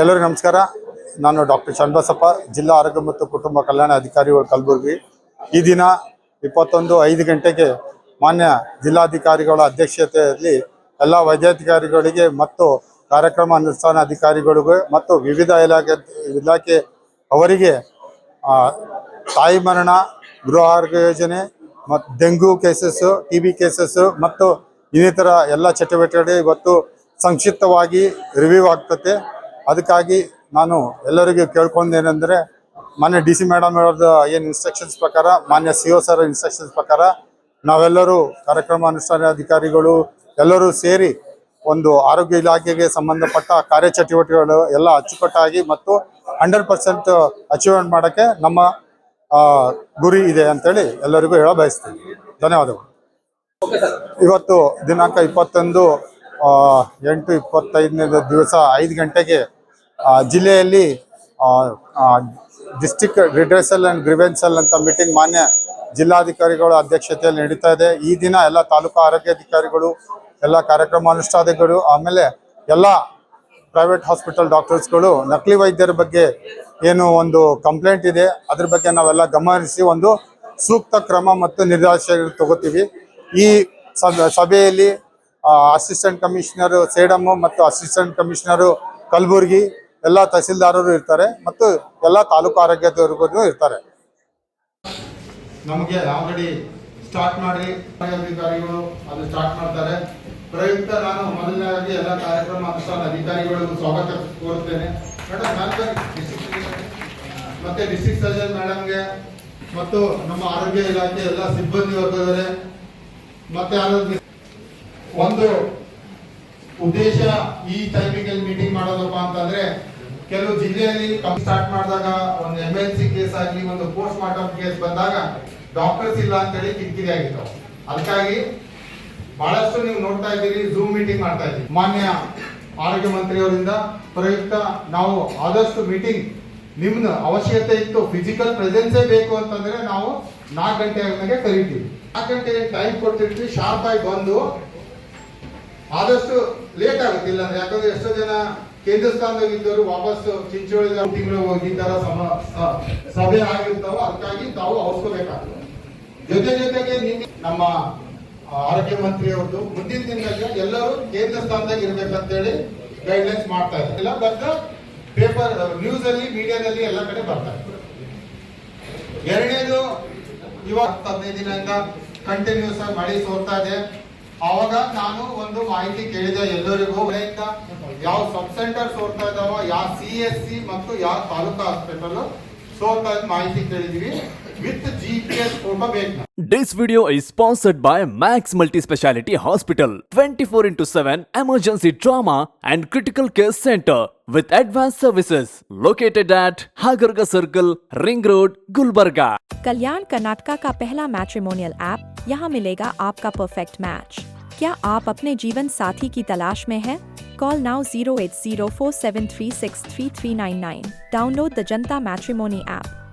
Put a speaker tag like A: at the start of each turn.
A: ಎಲ್ಲರಿಗೂ ನಮಸ್ಕಾರ. ನಾನು ಡಾಕ್ಟರ್ ಚನ್ನಬಸಪ್ಪ, ಜಿಲ್ಲಾ ಆರೋಗ್ಯ ಮತ್ತು ಕುಟುಂಬ ಕಲ್ಯಾಣ ಅಧಿಕಾರಿಗಳು ಕಲಬುರಗಿ. ಈ ದಿನ ಇಪ್ಪತ್ತೊಂದು ಐದು ಗಂಟೆಗೆ ಮಾನ್ಯ ಜಿಲ್ಲಾಧಿಕಾರಿಗಳ ಅಧ್ಯಕ್ಷತೆಯಲ್ಲಿ ಎಲ್ಲ ವೈದ್ಯಾಧಿಕಾರಿಗಳಿಗೆ ಮತ್ತು ಕಾರ್ಯಕ್ರಮ ಅನುಷ್ಠಾನ ಅಧಿಕಾರಿಗಳಿಗೂ ಮತ್ತು ವಿವಿಧ ಇಲಾಖೆ ಇಲಾಖೆ ಅವರಿಗೆ ತಾಯಿ ಮರಣ, ಗೃಹ ಆರೋಗ್ಯ ಯೋಜನೆ ಮತ್ತು ಡೆಂಗ್ಯೂ ಕೇಸಸ್ಸು, ಟಿ ಬಿ ಮತ್ತು ಇನ್ನಿತರ ಎಲ್ಲ ಚಟುವಟಿಕೆಗಳು ಇವತ್ತು ಸಂಕ್ಷಿಪ್ತವಾಗಿ ರಿವ್ಯೂ ಆಗ್ತತೆ. ಅದಕ್ಕಾಗಿ ನಾನು ಎಲ್ಲರಿಗೂ ಕೇಳ್ಕೊಂಡೇನೆಂದರೆ ಮಾನ್ಯ ಡಿ ಸಿ ಮೇಡಮ್ ಅವ್ರದ್ದು ಏನು ಇನ್ಸ್ಟ್ರಕ್ಷನ್ಸ್ ಪ್ರಕಾರ ಮಾನ್ಯ ಸಿ ಒ ಸರ್ ಇನ್ಸ್ಟ್ರಕ್ಷನ್ಸ್ ಪ್ರಕಾರ ನಾವೆಲ್ಲರೂ ಕಾರ್ಯಕ್ರಮ ಅನುಷ್ಠಾನ ಅಧಿಕಾರಿಗಳು ಎಲ್ಲರೂ ಸೇರಿ ಒಂದು ಆರೋಗ್ಯ ಇಲಾಖೆಗೆ ಸಂಬಂಧಪಟ್ಟ ಕಾರ್ಯಚಟುವಟಿಕೆಗಳು ಎಲ್ಲ ಅಚ್ಚುಕಟ್ಟಾಗಿ ಮತ್ತು ಹಂಡ್ರೆಡ್ ಪರ್ಸೆಂಟ್ ಅಚೀವ್ಮೆಂಟ್ ಮಾಡೋಕ್ಕೆ ನಮ್ಮ ಗುರಿ ಇದೆ ಅಂತೇಳಿ ಎಲ್ಲರಿಗೂ ಹೇಳ ಬಯಸ್ತೀನಿ ಧನ್ಯವಾದಗಳು ಇವತ್ತು ದಿನಾಂಕ ಇಪ್ಪತ್ತೊಂದು ಎಂಟು ಇಪ್ಪತ್ತೈದನೇ ದಿವಸ ಐದು ಗಂಟೆಗೆ ಜಿಲ್ಲೆಯಲ್ಲಿ ಡಿಸ್ಟಿಕ್ ರಿಡ್ರೆಸಲ್ ಆ್ಯಂಡ್ ಗ್ರಿವೆನ್ಸಲ್ ಅಂತ ಮೀಟಿಂಗ್ ಮಾನ್ಯ ಜಿಲ್ಲಾಧಿಕಾರಿಗಳ ಅಧ್ಯಕ್ಷತೆಯಲ್ಲಿ ನಡೀತಾ ಇದೆ. ಈ ದಿನ ಎಲ್ಲ ತಾಲೂಕು ಆರೋಗ್ಯಾಧಿಕಾರಿಗಳು ಎಲ್ಲ ಕಾರ್ಯಕ್ರಮ ಅನುಷ್ಠಾನಗಳು, ಆಮೇಲೆ ಎಲ್ಲ ಪ್ರೈವೇಟ್ ಹಾಸ್ಪಿಟಲ್ ಡಾಕ್ಟರ್ಸ್ಗಳು ನಕಲಿ ವೈದ್ಯರ ಬಗ್ಗೆ ಏನು ಒಂದು ಕಂಪ್ಲೇಂಟ್ ಇದೆ, ಅದ್ರ ಬಗ್ಗೆ ನಾವೆಲ್ಲ ಗಮನಿಸಿ ಒಂದು ಸೂಕ್ತ ಕ್ರಮ ಮತ್ತು ನಿರ್ದೇಶನ ತಗೋತೀವಿ. ಈ ಸಭ- ಸಭೆಯಲ್ಲಿ ಅಸಿಸ್ಟೆಂಟ್ ಕಮಿಷನರ್ ಸೇಡಮ್ಮು ಮತ್ತು ಅಸಿಸ್ಟೆಂಟ್ ಕಮಿಷನರ್ ಕಲಬುರ್ಗಿ ಎಲ್ಲ ತಹಸೀಲ್ದಾರರು ಇರ್ತಾರೆ ಮತ್ತು ಎಲ್ಲ ತಾಲೂಕು ಆರೋಗ್ಯದವರೆಗೂ ಇರ್ತಾರೆ. ನಮಗೆ ಆಲ್ರೆಡಿ ಸ್ಟಾರ್ಟ್ ಮಾಡಿ ಅಧಿಕಾರಿಗಳು ಅದು ಸ್ಟಾರ್ಟ್ ಮಾಡ್ತಾರೆ. ಪ್ರಯುಕ್ತ ನಾನು ಮೊದಲನೇದಾಗಿ ಎಲ್ಲ ಕಾರ್ಯಕ್ರಮ ಅನುಷ್ಠಾನ ಅಧಿಕಾರಿಗಳಿಗೂ ಸ್ವಾಗತ ಕೋರುತ್ತೇನೆ. ಮೇಡಮ್ ಮತ್ತೆ ಡಿಸ್ಟಿಕ್ ಸರ್ಜನ್ ಮೇಡಮ್ಗೆ ಮತ್ತು ನಮ್ಮ ಆರೋಗ್ಯ ಇಲಾಖೆ ಎಲ್ಲ ಸಿಬ್ಬಂದಿ ವರ್ಗದವರೇ, ಮತ್ತೆ ಯಾರಾದ್ರು ಒಂದು ಉದ್ದೇಶ ಈ ಟೈಮಿಗೆ ಮೀಟಿಂಗ್ ಮಾಡೋದಪ್ಪ ಅಂತಂದ್ರೆ, ಕೆಲವು ಜಿಲ್ಲೆಯಲ್ಲಿ ಸ್ಟಾರ್ಟ್ ಮಾಡಿದಾಗ, ಒಂದು ಎಂ ಎಲ್ ಸಿ ಕೇಸ್ ಆಗಲಿ, ಒಂದು ಪೋಸ್ಟ್ ಮಾರ್ಟಮ್ ಕೇಸ್ ಬಂದಾಗ ಡಾಕ್ಟರ್ಸ್ ಇಲ್ಲ ಅಂತೇಳಿ ಕಿರಿಕಿರಿ ಆಗಿತ್ತು. ಅದಕ್ಕಾಗಿ ಬಹಳಷ್ಟು ನೀವು ನೋಡ್ತಾ ಇದ್ದೀರಿ ಝೂಮ್ ಮೀಟಿಂಗ್ ಮಾಡ್ತಾ ಇದ್ದೀವಿ ಮಾನ್ಯ ಆರೋಗ್ಯ ಮಂತ್ರಿಯವರಿಂದ ಪ್ರಯುಕ್ತ ನಾವು ಆದಷ್ಟು ಮೀಟಿಂಗ್ ನಿಮ್ನ ಅವಶ್ಯಕತೆ ಇತ್ತು ಫಿಸಿಕಲ್ ಪ್ರೆಸೆನ್ಸೇ ಬೇಕು ಅಂತಂದ್ರೆ ನಾವು ನಾಲ್ಕು ಗಂಟೆ ಆದ್ಮೇಲೆ ಕರಿತೀವಿ. ನಾಲ್ಕು ಗಂಟೆಗೆ ಟೈಮ್ ಕೊಟ್ಟಿರ್ತೀವಿ ಶಾರ್ಪ್ ಆಗಿ ಬಂದು ಆದಷ್ಟು ಲೇಟ್ ಆಗುತ್ತೆ, ಇಲ್ಲ ಅಂದ್ರೆ ಯಾಕಂದ್ರೆ ಎಷ್ಟೋ ಜನ ಕೇಂದ್ರ ಸ್ಥಾನದಾಗ ಇದ್ದವರು ವಾಪಸ್ ಚಿಂಚೋಳಿ ತಿಂಗಳು ಹೋಗಿ ತರ ಸಮ ಸಭೆ ಆಗಿರ್ತಾವ, ಅದಕ್ಕಾಗಿ ತಾವು ಅವಸ್ಕೋಬೇಕಾಗ್ತದೆ. ಜೊತೆ ಜೊತೆಗೆ ನಿನ್ನೆ ನಮ್ಮ ಆರೋಗ್ಯ ಮಂತ್ರಿ ಅವ್ರದ್ದು ಮುಂದಿನ ದಿನದಾಗ ಎಲ್ಲರೂ ಕೇಂದ್ರ ಸ್ಥಾನದಾಗ ಇರ್ಬೇಕಂತೇಳಿ ಗೈಡ್ಲೈನ್ಸ್ ಮಾಡ್ತಾ ಇಲ್ಲ ಬಟ್ ಪೇಪರ್ ನ್ಯೂಸ್ ಅಲ್ಲಿ ಮೀಡಿಯಾದಲ್ಲಿ ಎಲ್ಲ ಕಡೆ ಬರ್ತಾ ಇರ್ತಾರೆ ಎರಡನೇದು, ಇವಾಗ ಹದಿನೈದು ದಿನದಿಂದ ಕಂಟಿನ್ಯೂಸ್ ಆಗಿ ಮಳೆ ಸೋರ್ತಾ ಇದೆ. ಅವಾಗ ನಾನು ಒಂದು ಮಾಹಿತಿ ಕೇಳಿದೆ ಎಲ್ಲರಿಗೂ ಮಳೆಯಿಂದ ಯಾವ ಸಬ್ ಸೆಂಟರ್ ಸೋರ್ತಾ ಇದಾವ ಯಾವ ಸಿ ಎಸ್ ಸಿ ಮತ್ತು ಯಾವ ತಾಲೂಕಾ ಹಾಸ್ಪಿಟಲ್ ಸೋರ್ತಾ ಇದ್ದ ಮಾಹಿತಿ ಕೇಳಿದೀವಿ with G P S photo ಬೇಕು
B: This video is sponsored by Max Multispeciality Hospital 24 into 7 emergency trauma and critical care center with advanced services located at Hagarga Circle, Ring Road, Gulbarga.
C: Kalyan Karnataka का पहला matrimonial app यहाँ मिलेगा आपका perfect match क्या आप अपने जीवन साथी की तलाश में हैं? Call now zero eight zero four seven three six three three nine nine download the Janata matrimony app